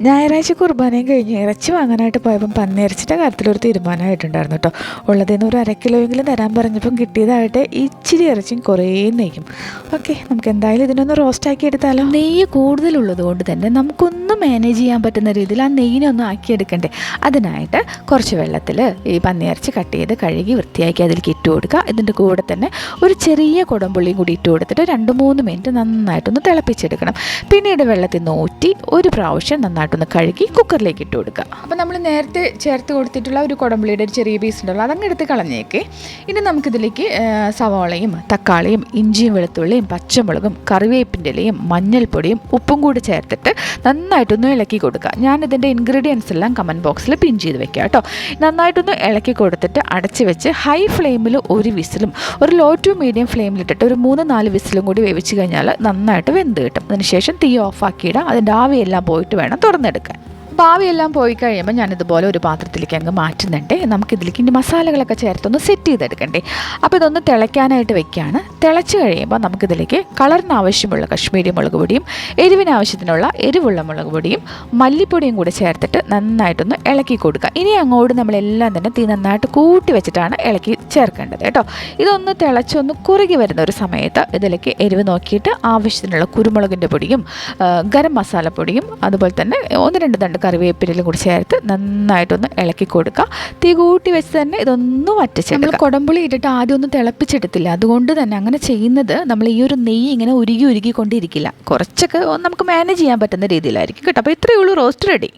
ഞായറാഴ്ച കുർബാനയും കഴിഞ്ഞ് ഇറച്ചി വാങ്ങാനായിട്ട് പോയപ്പം പന്നിയിറച്ചിന്റെ കാര്യത്തിലൊരു തീരുമാനമായിട്ടുണ്ടായിരുന്നു കേട്ടോ. ഉള്ളതിന്ന് ഒരു അര കിലോയെങ്കിലും തരാൻ പറഞ്ഞപ്പം കിട്ടിയതായിട്ട് ഇച്ചിരി ഇറച്ചിയും കുറേ നെയ്യും. ഓക്കെ നമുക്ക് എന്തായാലും ഇതിനൊന്ന് റോസ്റ്റാക്കി എടുത്താലോ? നെയ്യ് കൂടുതലുള്ളത് കൊണ്ട് തന്നെ നമുക്കൊന്ന് മാനേജ് ചെയ്യാൻ പറ്റുന്ന രീതിയിൽ ആ നെയ്യിനെ ഒന്ന് ആക്കിയെടുക്കണ്ടേ? അതിനായിട്ട് കുറച്ച് വെള്ളത്തിൽ ഈ പന്നിയിറച്ചി കട്ട് ചെയ്ത് കഴുകി വൃത്തിയാക്കി അതിലേക്ക് ഇട്ട് കൊടുക്കുക. ഇതിന്റെ കൂടെ തന്നെ ഒരു ചെറിയ കുടംപുള്ളിയും കൂടി ഇട്ട് കൊടുത്തിട്ട് രണ്ട് മൂന്ന് മിനിറ്റ് നന്നായിട്ടൊന്ന് തിളപ്പിച്ചെടുക്കണം. പിന്നീട് വെള്ളത്തിൽ നൂറ്റി ഒരു പ്രാവശ്യം നന്നായിട്ടൊന്ന് കഴുകി കുക്കറിലേക്ക് ഇട്ട് കൊടുക്കുക. അപ്പോൾ നമ്മൾ നേരത്തെ ചേർത്ത് കൊടുത്തിട്ടുള്ള ഒരു കുടംപുള്ളിയുടെ ഒരു ചെറിയ പീസ് ഉണ്ടല്ലോ അതങ്ങ് എടുത്ത് കളഞ്ഞേക്കേ. ഇനി നമുക്കിതിലേക്ക് സവാളയും തക്കാളിയും ഇഞ്ചിയും വെളുത്തുള്ളിയും പച്ചമുളകും കറിവേപ്പിന്റെ ഇലയും മഞ്ഞൾപ്പൊടിയും ഉപ്പും കൂടി ചേർത്തിട്ട് നന്നായിട്ടൊന്ന് ഇളക്കി കൊടുക്കുക. ഞാനിതിന്റെ ഇൻഗ്രീഡിയൻസ് എല്ലാം കമന്റ് ബോക്സിൽ പിൻ ചെയ്ത് വെക്കുക കേട്ടോ. നന്നായിട്ടൊന്ന് ഇളക്കി കൊടുത്തിട്ട് അടച്ച് വെച്ച് ഹൈ ഫ്ലെയിമിൽ ഒരു വിസിലും ഒരു ലോ ടു മീഡിയം ഫ്ലെയിമിലിട്ടിട്ട് ഒരു മൂന്ന് നാല് വിസിലും കൂടി വേവിച്ച് കഴിഞ്ഞാൽ നന്നായിട്ട് വെന്ത് കിട്ടും. അതിനുശേഷം തീ ഓഫാക്കിയിടാം അതിന്റെ ആവിയെല്ലാം പോയിട്ട് വേണം തുറന്നെടുക്കാൻ. അപ്പോൾ ആവിയെല്ലാം പോയി കഴിയുമ്പോൾ ഞാനിതുപോലെ ഒരു പാത്രത്തിലേക്ക് അങ്ങ് മാറ്റുന്നുണ്ട്. നമുക്കിതിലേക്ക് ഇനി മസാലകളൊക്കെ ചേർത്തൊന്ന് സെറ്റ് ചെയ്തെടുക്കണ്ടേ. അപ്പോൾ ഇതൊന്ന് തിളയ്ക്കാനായിട്ട് വെക്കുകയാണ് തിളച്ച് കഴിയുമ്പോൾ നമുക്കിതിലേക്ക് കളറിന് ആവശ്യമുള്ള കശ്മീരി മുളക് പൊടിയും എരിവിന് ആവശ്യത്തിനുള്ള എരിവുള്ള മുളക് പൊടിയും മല്ലിപ്പൊടിയും കൂടെ ചേർത്തിട്ട് നന്നായിട്ടൊന്ന് ഇളക്കി കൊടുക്കുക. ഇനി അങ്ങോട്ട് നമ്മളെല്ലാം തന്നെ തീ നന്നായിട്ട് കൂട്ടി വെച്ചിട്ടാണ് ഇളക്കി ചേർക്കേണ്ടത് കേട്ടോ. ഇതൊന്ന് തിളച്ചൊന്ന് കുറുകി വരുന്ന ഒരു സമയത്ത് ഇതിലേക്ക് എരിവ് നോക്കിയിട്ട് ആവശ്യത്തിനുള്ള കുരുമുളകിന്റെ പൊടിയും ഗരം മസാലപ്പൊടിയും അതുപോലെ തന്നെ ഒന്ന് രണ്ട് തണ്ട് കറിവേപ്പിലും കൂടി ചേർത്ത് നന്നായിട്ടൊന്ന് ഇളക്കി കൊടുക്കുക. തീ കൂട്ടി വെച്ച് തന്നെ ഇതൊന്ന് നമ്മൾ കുടമ്പുളി ഇട്ടിട്ട് ആദ്യം ഒന്നും തിളപ്പിച്ചെടുത്തില്ല. അതുകൊണ്ട് തന്നെ അങ്ങനെ ചെയ്യുന്നത് നമ്മൾ ഈ ഒരു നെയ്യ് ഇങ്ങനെ ഉരുകി ഉരുകി കൊണ്ടിരിക്കില്ല കുറച്ചൊക്കെ നമുക്ക് മാനേജ് ചെയ്യാൻ പറ്റുന്ന രീതിയിലായിരിക്കും കേട്ടോ. അപ്പോൾ ഇത്രയേ ഉള്ളൂ റോസ്റ്റ് റെഡി